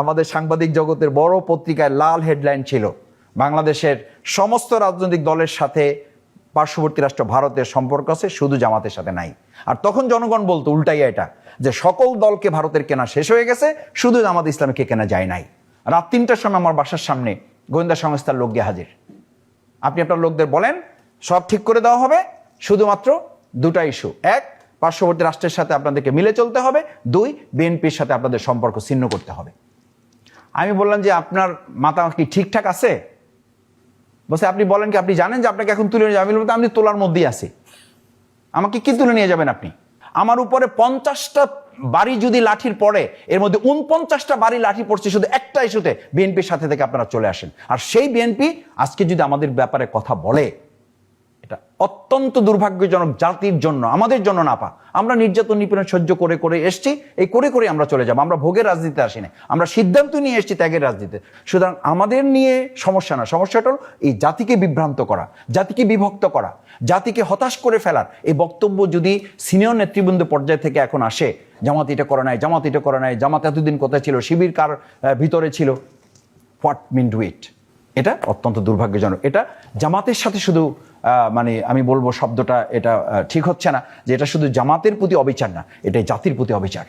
আমাদের সাংবাদিক জগতের বড় পত্রিকায় লাল হেডলাইন ছিল। বাংলাদেশের সমস্ত রাজনৈতিক দলের সাথে পার্শ্ববর্তী রাষ্ট্র ভারতের সম্পর্ক আছে, শুধু জামাতের সাথে নাই। আর তখন জনগণ বলতো, উল্টাই এটা, যে সকল দলকে ভারতের কেনা শেষ হয়ে গেছে, শুধু জামাত ইসলামকে কেনা যায় নাই। রাত তিনটার সময় আমার বাসার সামনে গোয়েন্দা সংস্থার লোক গিয়ে হাজির। আপনি আপনার লোকদের বলেন, সব ঠিক করে দেওয়া হবে, শুধুমাত্র দুটা ইস্যু। এক, পার্শ্ববর্তী রাষ্ট্রের সাথে আপনাদেরকে মিলে চলতে হবে। দুই, বিএনপির সাথে আপনাদের সম্পর্ক ছিন্ন করতে হবে। আমি বললাম যে আপনার মাথা কি ঠিকঠাক আছে? বলছে, আপনি বলেন কি, আপনি জানেন যে আপনাকে এখন তুলে নিয়ে যাবেন আমি আমি তোলার মধ্যেই আছি। আমাকে কি তুলে নিয়ে যাবেন আপনি? আমার উপরে পঞ্চাশটা বাড়ি যদি লাঠির পড়ে, এর মধ্যে উনপঞ্চাশটা বাড়ি লাঠি পড়ছে শুধু একটা ইস্যুতে, বিএনপির সাথে থেকে আপনারা চলে আসেন। আর সেই বিএনপি আজকে যদি আমাদের ব্যাপারে কথা বলে এটা অত্যন্ত দুর্ভাগ্যজনক জাতির জন্য, আমাদের জন্য না পা আমরা নির্যাতন নিপীড়ন সহ্য করে করে এসছি, এই করে করে আমরা চলে যাব। আমরা ভোগের রাজনীতিতে আসি না আমরা সিদ্ধান্ত নিয়ে এসেছি ত্যাগের রাজনীতিতে। সুতরাং আমাদের নিয়ে সমস্যা না। সমস্যাটা হলো এই জাতিকে বিভ্রান্ত করা, জাতিকে বিভক্ত করা, জাতিকে হতাশ করে ফেলার। এই বক্তব্য যদি সিনিয়র নেতৃবৃন্দ পর্যায় থেকে এখন আসে, জামাত এটা করে নাই, জামাত এটা করে নাই, জামাত এতদিন কোথায় ছিল, শিবির কার ভিতরে ছিল, হোয়াট মিন ডু ইট? এটা অত্যন্ত দুর্ভাগ্যজনক। এটা জামাতের সাথে শুধু মানে আমি বলব শব্দটা এটা ঠিক হচ্ছে না যে এটা শুধু জামাতের প্রতি অবিচার না এটা জাতির প্রতি অবিচার।